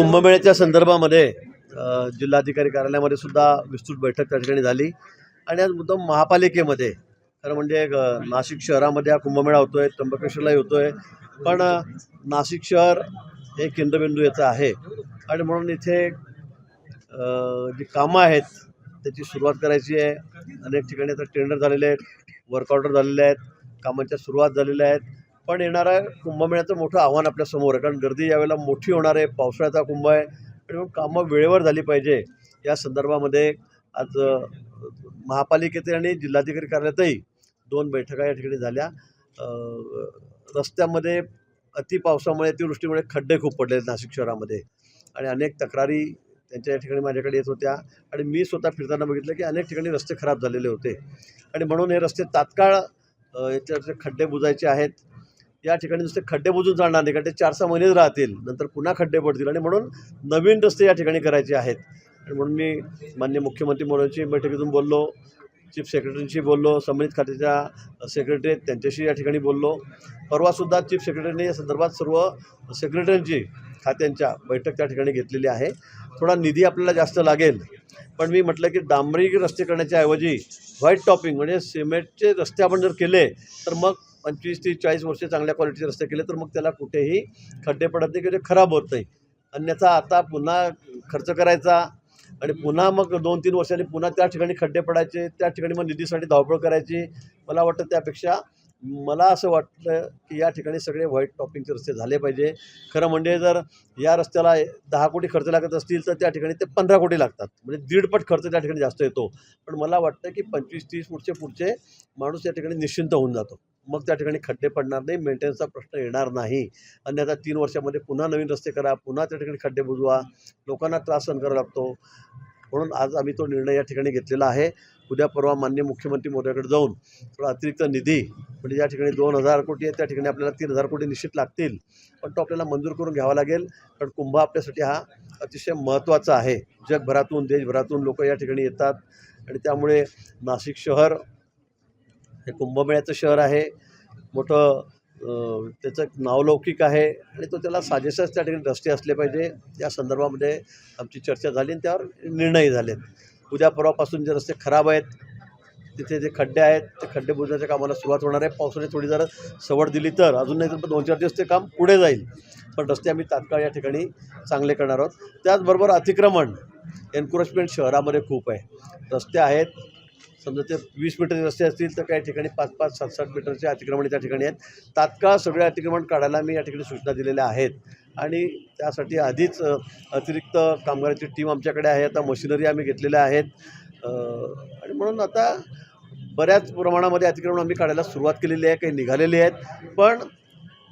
कुंभमेळ्याच्या संदर्भामध्ये जिल्हाधिकारी कार्यालयामध्ये सुद्धा विस्तृत बैठक त्या ठिकाणी झाली. आणि आज मुद्दाम महापालिकेमध्ये खरं म्हणजे नाशिक शहरामध्ये हा कुंभमेळा होतो आहे त्र्यंबकेश्वरलाही होतो आहे पण नाशिक शहर हे केंद्रबिंदू याचं आहे. आणि म्हणून इथे जी कामं आहेत त्याची सुरुवात करायची आहे. अनेक ठिकाणी आता टेंडर झालेले आहेत वर्क ऑर्डर झालेले आहेत कामांच्या सुरुवात झालेल्या आहेत. पण येणारा कुंभमेळ्याचं मोठं आव्हान आपल्यासमोर आहे. कारण गर्दी यावेळेला मोठी होणार आहे पावसाळ्याचा कुंभ आहे. आणि मग कामं वेळेवर झाली पाहिजे. या संदर्भामध्ये आज महापालिकेतील आणि जिल्हाधिकारी कार्यालयातही दोन बैठका या ठिकाणी झाल्या. रस्त्यामध्ये अति पावसामुळे अतिवृष्टीमुळे खड्डे खूप पडले आहेत नाशिक शहरामध्ये. आणि अनेक तक्रारी त्यांच्या या ठिकाणी माझ्याकडे येत होत्या. आणि मी स्वतः फिरताना बघितलं की अनेक ठिकाणी रस्ते खराब झालेले होते. आणि म्हणून हे रस्ते तात्काळ याच्यावरचे खड्डे बुजायचे आहेत. या ठिकाणी नुसते खड्डे बुजून जाणार नाही कारण ते चार सहा महिनेच राहतील. नंतर पुन्हा खड्डे पडतील. आणि म्हणून नवीन रस्ते या ठिकाणी करायचे आहेत. आणि म्हणून मी मान्य मुख्यमंत्री मोदींची बैठकीतून बोललो चीफ सेक्रेटरींशी बोललो संबंधित खात्याच्या सेक्रेटरी त्यांच्याशी या ठिकाणी बोललो. परवासुद्धा चीफ सेक्रेटरीने या संदर्भात सर्व सेक्रेटरींची खात्यांच्या बैठक त्या ठिकाणी घेतलेली आहे. थोडा निधी आपल्याला जास्त लागेल. पण मी म्हटलं की डांबरी रस्ते करण्याच्या ऐवजी व्हाईट टॉपिंग म्हणजे सिमेंटचे रस्ते आपण जर केले तर मग पंचवीस तीस चाळीस वर्ष चांगल्या क्वालिटीचे रस्ते केले तर मग त्याला कुठेही खड्डे पडत नाही किंवा ते खराब होत नाही. अन्यथा आता पुन्हा खर्च करायचा आणि पुन्हा मग दोन तीन वर्षांनी पुन्हा त्या ठिकाणी खड्डे पडायचे त्या ठिकाणी मग निधीसाठी धावपळ करायची. मला वाटतं त्यापेक्षा मला असं वाटलं की या ठिकाणी सगळे व्हाईट टॉपिंगचे रस्ते झाले पाहिजे. खरं म्हणजे जर या रस्त्याला दहा कोटी खर्च लागत असतील तर त्या ठिकाणी ते पंधरा कोटी लागतात. म्हणजे दीडपट खर्च त्या ठिकाणी जास्त येतो. पण मला वाटतं की पंचवीस तीस फूटचे पुढचे माणूस या ठिकाणी निश्चिंत होऊन जातो. मग त्या ठिकाणी खड्डे पडणार नाही मेंटेनन्सचा प्रश्न येणार नाही. अन्यथा तीन वर्षामध्ये पुन्हा नवीन रस्ते करा पुन्हा त्या ठिकाणी खड्डे बुजवा लोकांना त्रास सहन करावा लागतो. म्हणून आज आम्ही तो निर्णय या ठिकाणी घेतलेला आहे. उद्या परवा मान्य मुख्यमंत्री मोदयाकडे जाऊन थोडा अतिरिक्त निधी म्हणजे ज्या ठिकाणी दोन हजार कोटी आहे त्या ठिकाणी आपल्याला तीन हजार कोटी निश्चित लागतील. पण तो आपल्याला मंजूर करून घ्यावा लागेल कारण कुंभ आपल्यासाठी हा अतिशय महत्त्वाचा आहे. जगभरातून देशभरातून लोक या ठिकाणी येतात. आणि त्यामुळे नाशिक शहर हे कुंभमेळ्याचं शहर आहे. मोठं त्याचं एक नावलौकिक आहे आणि तो त्याला साजेसच त्या ठिकाणी रस्ते असले पाहिजे. या संदर्भामध्ये आमची चर्चा झाली आणि त्यावर निर्णय झालेत. उद्या परवापासून जे रस्ते खराब आहेत तिथे जे खड्डे आहेत ते खड्डे बुजण्याच्या कामाला सुरुवात होणार आहे. पावसाने थोडी जरा सवड दिली तर अजून नाही तर दोन चार दिवस ते काम पुढे जाईल. पण रस्ते आम्ही तात्काळ या ठिकाणी चांगले करणार आहोत. त्याचबरोबर अतिक्रमण एन्क्रोचमेंट शहरामध्ये खूप आहे. रस्ते आहेत समजा ते वीस मीटरचे रस्ते असतील तर काही ठिकाणी पाच पाच सात सात मीटरचे अतिक्रमण त्या ठिकाणी आहेत. तात्काळ सगळे अतिक्रमण काढायला मी या ठिकाणी सूचना दिलेल्या आहेत. आणि त्यासाठी आधीच अतिरिक्त कामगारांची टीम आमच्याकडे आहे. आता मशिनरी आम्ही घेतलेल्या आहेत. आणि म्हणून आता बऱ्याच प्रमाणामध्ये अतिक्रमण आम्ही काढायला सुरुवात केलेली आहे. काही निघालेली आहेत. पण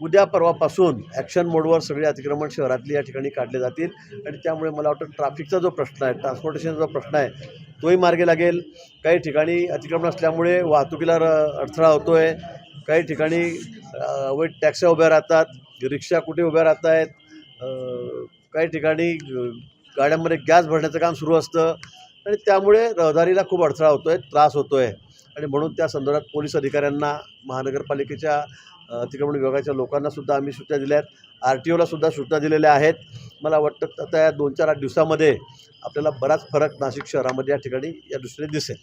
उद्या परवापासून ॲक्शन मोडवर सगळे अतिक्रमण शहरातली या ठिकाणी काढले जातील. आणि त्यामुळे मला वाटतं ट्रॅफिकचा जो प्रश्न आहे ट्रान्सपोर्टेशनचा जो प्रश्न आहे तोही मार्गी लागेल. काही ठिकाणी अतिक्रमण असल्यामुळे वाहतुकीला र- अडथळा होतो आहे काही ठिकाणी अवैध टॅक्स्या उभ्या राहतात. रिक्षा कुठे उभ्या राहत आहेत काही ठिकाणी गाड्यांमध्ये गॅस भरण्याचं काम सुरू असतं. आणि त्यामुळे रहदारीला खूप अडथळा होतो आहे त्रास होतो आहे आणि म्हणून त्या संदर्भात पोलीस अधिकाऱ्यांना महानगरपालिकेच्या अतिक्रमण विभागाच्या लोकांनासुद्धा आम्ही सूचना दिल्या आहेत आर टी ओलासुद्धा सूचना दिलेल्या आहेत. मला वाटतं आता या दोन चार आठ दिवसामध्ये आपल्याला बराच फरक नाशिक शहरामध्ये या ठिकाणी या दृष्टीने दिसेल.